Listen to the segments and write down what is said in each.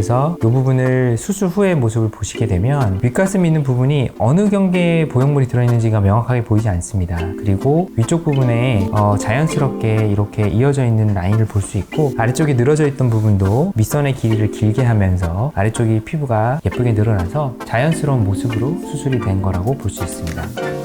그래서 이 부분을 수술 후의 모습을 보시게 되면 윗가슴 있는 부분이 어느 경계에 보형물이 들어있는지가 명확하게 보이지 않습니다. 그리고 위쪽 부분에 어, 자연스럽게 이렇게 이어져 있는 라인을 볼 수 있고 아래쪽에 늘어져 있던 부분도 밑선의 길이를 길게 하면서 아래쪽이 피부가 예쁘게 늘어나서 자연스러운 모습으로 수술이 된 거라고 볼 수 있습니다.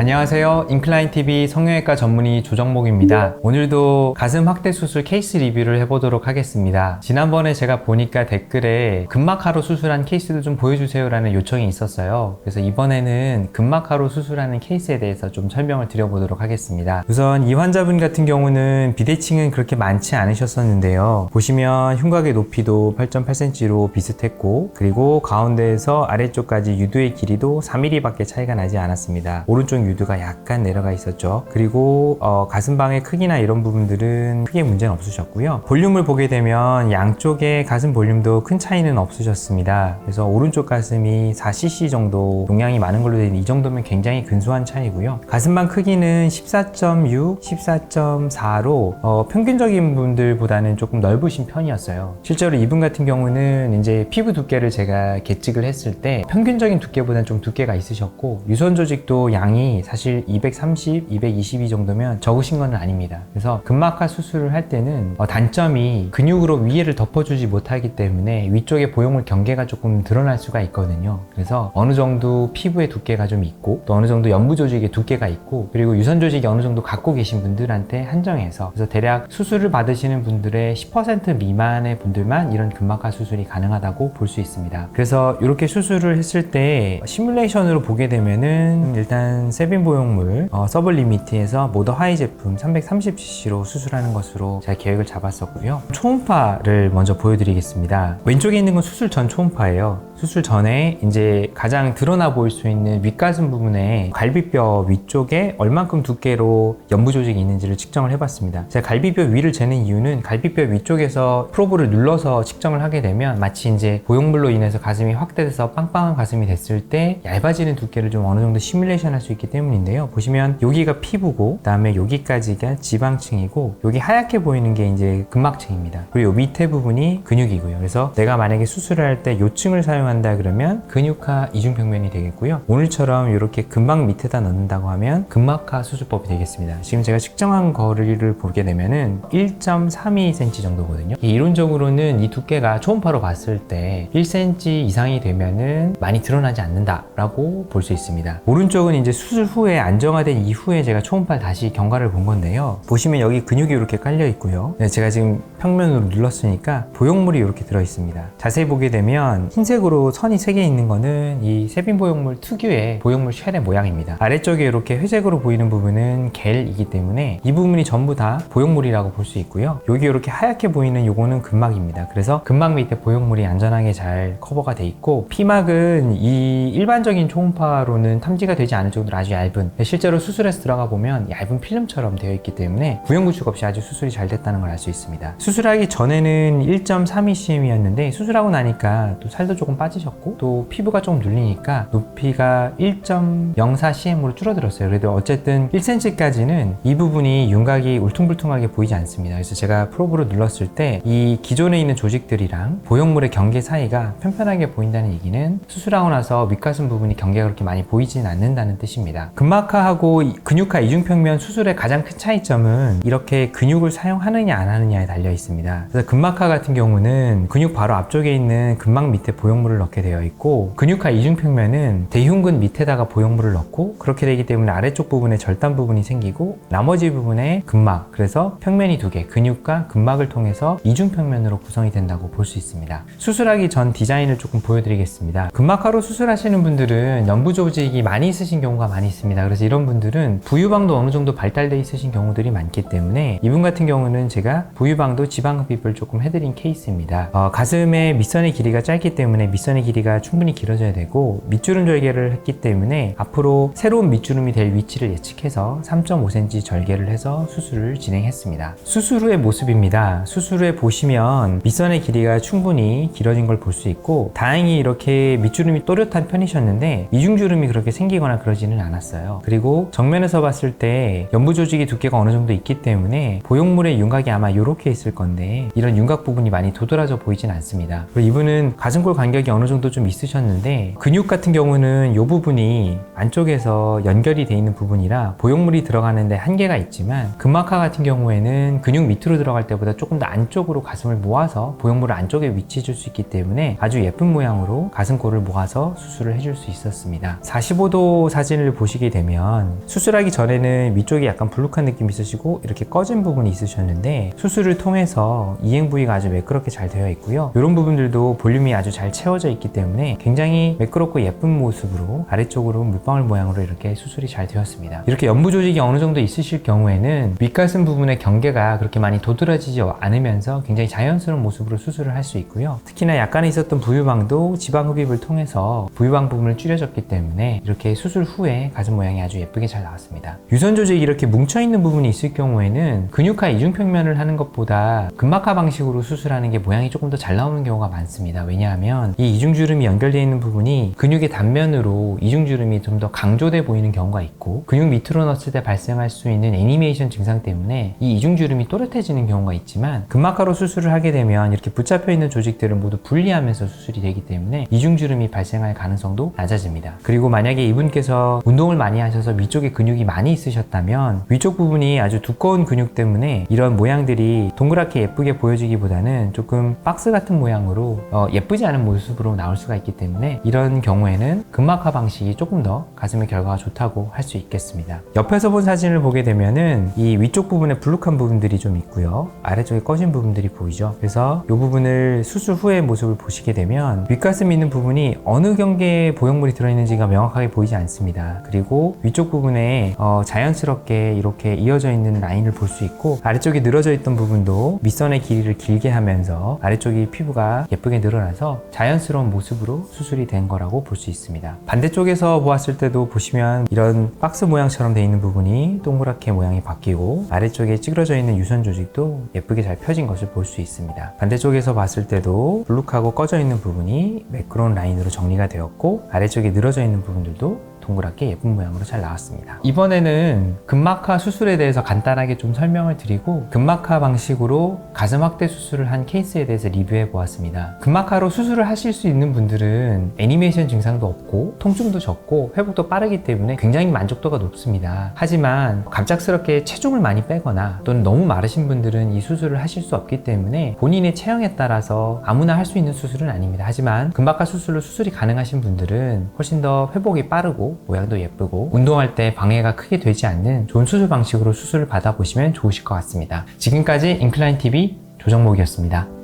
안녕하세요. 인클라인TV 성형외과 전문의 조정목입니다. 오늘도 가슴 확대 수술 케이스 리뷰를 해보도록 하겠습니다. 지난번에 제가 보니까 댓글에 근막하로 수술한 케이스도 좀 보여주세요라는 요청이 있었어요. 그래서 이번에는 근막하로 수술하는 케이스에 대해서 좀 설명을 드려보도록 하겠습니다. 우선 이 환자분 같은 경우는 비대칭은 그렇게 많지 않으셨었는데요. 보시면 흉곽의 높이도 8.8cm로 비슷했고 그리고 가운데에서 아래쪽까지 유두의 길이도 4mm밖에 차이가 나지 않았습니다. 오른쪽 유두가 약간 내려가 있었죠. 그리고 어, 가슴방의 크기나 이런 부분들은 크게 문제는 없으셨고요. 볼륨을 보게 되면 양쪽의 가슴 볼륨도 큰 차이는 없으셨습니다. 그래서 오른쪽 가슴이 4cc 정도 용량이 많은 걸로 되어 있는 이 정도면 굉장히 근소한 차이고요. 가슴방 크기는 14.6, 14.4로 어, 평균적인 분들보다는 조금 넓으신 편이었어요. 실제로 이분 같은 경우는 이제 피부 두께를 제가 계측을 했을 때 평균적인 두께보다는 좀 두께가 있으셨고 유선 조직도 양이 사실 230, 222 정도면 적으신 건 아닙니다. 그래서 근막하 수술을 할 때는 어, 단점이 근육으로 위에를 덮어주지 못하기 때문에 위쪽에 보형물 경계가 조금 드러날 수가 있거든요. 그래서 어느 정도 피부의 두께가 좀 있고 또 어느 정도 연부 조직의 두께가 있고 그리고 유선 조직이 어느 정도 갖고 계신 분들한테 한정해서 그래서 대략 수술을 받으시는 분들의 10% 미만의 분들만 이런 근막하 수술이 가능하다고 볼 수 있습니다. 그래서 이렇게 수술을 했을 때 시뮬레이션으로 보게 되면은 일단 세빈 보형물 어, 서블리미트에서 모더 하이 제품 330cc로 수술하는 것으로 제가 계획을 잡았었고요. 초음파를 먼저 보여드리겠습니다. 왼쪽에 있는 건 수술 전 초음파예요. 수술 전에 이제 가장 드러나 보일 수 있는 윗가슴 부분에 갈비뼈 위쪽에 얼만큼 두께로 연부 조직이 있는지를 측정을 해봤습니다. 제가 갈비뼈 위를 재는 이유는 갈비뼈 위쪽에서 프로브를 눌러서 측정을 하게 되면 마치 이제 보형물로 인해서 가슴이 확대돼서 빵빵한 가슴이 됐을 때 얇아지는 두께를 좀 어느 정도 시뮬레이션 할 수 있기 때문인데요. 보시면 여기가 피부고 그다음에 여기까지가 지방층이고 여기 하얗게 보이는 게 이제 근막층입니다. 그리고 요 밑에 부분이 근육이고요. 그래서 내가 만약에 수술을 할 때 요층을 사용 한다 그러면 근육화 이중평면이 되겠고요. 오늘처럼 이렇게 근막 밑에다 넣는다고 하면 근막화 수술법이 되겠습니다. 지금 제가 측정한 거리를 보게 되면은 1.32cm 정도거든요. 이 이론적으로는 이 두께가 초음파로 봤을 때 1cm 이상이 되면은 많이 드러나지 않는다라고 볼 수 있습니다. 오른쪽은 이제 수술 후에 안정화된 이후에 제가 초음파를 다시 경과를 본 건데요. 보시면 여기 근육이 이렇게 깔려 있고요. 네, 제가 지금 평면으로 눌렀으니까 보형물이 이렇게 들어 있습니다. 자세히 보게 되면 흰색으로 선이 세개 있는 거는 이 세빈 보형물 특유의 보형물 쉘의 모양입니다. 아래쪽에 이렇게 회색으로 보이는 부분은 겔이기 때문에 이 부분이 전부 다 보형물이라고 볼 수 있고요. 여기 이렇게 하얗게 보이는 요거는 근막입니다. 그래서 근막 밑에 보형물이 안전하게 잘 커버가 돼 있고 피막은 이 일반적인 초음파로는 탐지가 되지 않을 정도로 아주 얇은 실제로 수술에서 들어가 보면 얇은 필름처럼 되어 있기 때문에 구형 구축 없이 아주 수술이 잘 됐다는 걸 알 수 있습니다. 수술하기 전에는 1.32cm이었는데 수술하고 나니까 또 살도 조금 빠 지셨고 또 피부가 조금 눌리니까 높이가 1.04cm으로 줄어들었어요. 그래도 어쨌든 1cm까지는 이 부분이 윤곽이 울퉁불퉁하게 보이지 않습니다. 그래서 제가 프로브로 눌렀을 때 이 기존에 있는 조직들이랑 보형물의 경계 사이가 편편하게 보인다는 얘기는 수술하고 나서 윗가슴 부분이 경계가 그렇게 많이 보이진 않는다는 뜻입니다. 근막하하고 이- 근육화 이중평면 수술의 가장 큰 차이점은 이렇게 근육을 사용하느냐 안 하느냐에 달려 있습니다. 그래서 근막하 같은 경우는 근육 바로 앞쪽에 있는 근막 밑에 보형물을 넣게 되어 있고 근육화 이중평면은 대흉근 밑에다가 보형물을 넣고 그렇게 되기 때문에 아래쪽 부분에 절단 부분이 생기고 나머지 부분에 근막 그래서 평면이 두 개 근육과 근막을 통해서 이중평면으로 구성이 된다고 볼 수 있습니다. 수술하기 전 디자인을 조금 보여드리겠습니다. 근막하로 수술하시는 분들은 연부 조직이 많이 있으신 경우가 많이 있습니다. 그래서 이런 분들은 부유방도 어느 정도 발달돼 있으신 경우들이 많기 때문에 이분 같은 경우는 제가 부유방도 지방 흡입을 조금 해드린 케이스입니다. 어, 가슴의 밑선의 길이가 짧기 때문에 밑 선의 길이가 충분히 길어져야 되고 밑주름 절개를 했기 때문에 앞으로 새로운 밑주름이 될 위치를 예측해서 3.5cm 절개를 해서 수술을 진행했습니다. 수술 후의 모습입니다. 수술 후에 보시면 밑선의 길이가 충분히 길어진 걸 볼 수 있고 다행히 이렇게 밑주름이 또렷한 편이셨는데 이중주름이 그렇게 생기거나 그러지는 않았어요. 그리고 정면에서 봤을 때 연부 조직이 두께가 어느 정도 있기 때문에 보형물의 윤곽이 아마 이렇게 있을 건데 이런 윤곽 부분이 많이 도드라져 보이진 않습니다. 그리고 이분은 가슴골 간격이 어느 정도 좀 있으셨는데 근육 같은 경우는 이 부분이 안쪽에서 연결이 돼 있는 부분이라 보형물이 들어가는데 한계가 있지만 근막하 같은 경우에는 근육 밑으로 들어갈 때보다 조금 더 안쪽으로 가슴을 모아서 보형물을 안쪽에 위치해 줄 수 있기 때문에 아주 예쁜 모양으로 가슴골을 모아서 수술을 해줄 수 있었습니다. 45도 사진을 보시게 되면 수술하기 전에는 위쪽이 약간 불룩한 느낌이 있으시고 이렇게 꺼진 부분이 있으셨는데 수술을 통해서 이행 부위가 아주 매끄럽게 잘 되어 있고요. 이런 부분들도 볼륨이 아주 잘 채워져 있기 때문에 굉장히 매끄럽고 예쁜 모습으로 아래쪽으로 물방울 모양으로 이렇게 수술이 잘 되었습니다. 이렇게 연부 조직이 어느 정도 있으실 경우에는 윗가슴 부분의 경계가 그렇게 많이 도드라지지 않으면서 굉장히 자연스러운 모습으로 수술을 할 수 있고요. 특히나 약간의 있었던 부유방도 지방 흡입을 통해서 부유방 부분을 줄여줬기 때문에 이렇게 수술 후에 가슴 모양이 아주 예쁘게 잘 나왔습니다. 유선 조직이 이렇게 뭉쳐있는 부분이 있을 경우에는 근육화 이중평면을 하는 것보다 근막하 방식으로 수술하는 게 모양이 조금 더 잘 나오는 경우가 많습니다. 왜냐하면 이 이중주름이 연결되어 있는 부분이 근육의 단면으로 이중주름이 좀 더 강조돼 보이는 경우가 있고 근육 밑으로 넣었을 때 발생할 수 있는 애니메이션 증상 때문에 이 이중주름이 또렷해지는 경우가 있지만 근막하로 수술을 하게 되면 이렇게 붙잡혀 있는 조직들을 모두 분리하면서 수술이 되기 때문에 이중주름이 발생할 가능성도 낮아집니다. 그리고 만약에 이분께서 운동을 많이 하셔서 위쪽에 근육이 많이 있으셨다면 위쪽 부분이 아주 두꺼운 근육 때문에 이런 모양들이 동그랗게 예쁘게 보여지기보다는 조금 박스 같은 모양으로 어, 예쁘지 않은 모습 으로 나올 수가 있기 때문에 이런 경우에는 근막하 방식이 조금 더 가슴의 결과가 좋다고 할 수 있겠습니다. 옆에서 본 사진을 보게 되면은 이 위쪽 부분에 불룩한 부분들이 좀 있고요. 아래쪽에 꺼진 부분들이 보이죠. 그래서 이 부분을 수술 후의 모습을 보시게 되면 윗가슴 있는 부분이 어느 경계에 보형물이 들어있는지가 명확하게 보이지 않습니다. 그리고 위쪽 부분에 어, 자연스럽게 이렇게 이어져 있는 라인을 볼 수 있고 아래쪽에 늘어져 있던 부분도 밑선의 길이를 길게 하면서 아래쪽이 피부가 예쁘게 늘어나서 자연스 러운 모습으로 수술이 된 거라고 볼 수 있습니다. 반대쪽에서 보았을 때도 보시면 이런 박스 모양처럼 돼 있는 부분이 동그랗게 모양이 바뀌고 아래쪽에 찌그러져 있는 유선 조직도 예쁘게 잘 펴진 것을 볼 수 있습니다. 반대쪽에서 봤을 때도 불룩하고 꺼져 있는 부분이 매끄러운 라인으로 정리가 되었고 아래쪽에 늘어져 있는 부분들도 동그랗게 예쁜 모양으로 잘 나왔습니다. 이번에는 근막하 수술에 대해서 간단하게 좀 설명을 드리고 근막하 방식으로 가슴 확대 수술을 한 케이스에 대해서 리뷰해 보았습니다. 근막하로 수술을 하실 수 있는 분들은 애니메이션 증상도 없고 통증도 적고 회복도 빠르기 때문에 굉장히 만족도가 높습니다. 하지만 갑작스럽게 체중을 많이 빼거나 또는 너무 마르신 분들은 이 수술을 하실 수 없기 때문에 본인의 체형에 따라서 아무나 할 수 있는 수술은 아닙니다. 하지만 근막하 수술로 수술이 가능하신 분들은 훨씬 더 회복이 빠르고 모양도 예쁘고 운동할 때 방해가 크게 되지 않는 좋은 수술 방식으로 수술을 받아보시면 좋으실 것 같습니다. 지금까지 인클라인 TV 조정목이었습니다.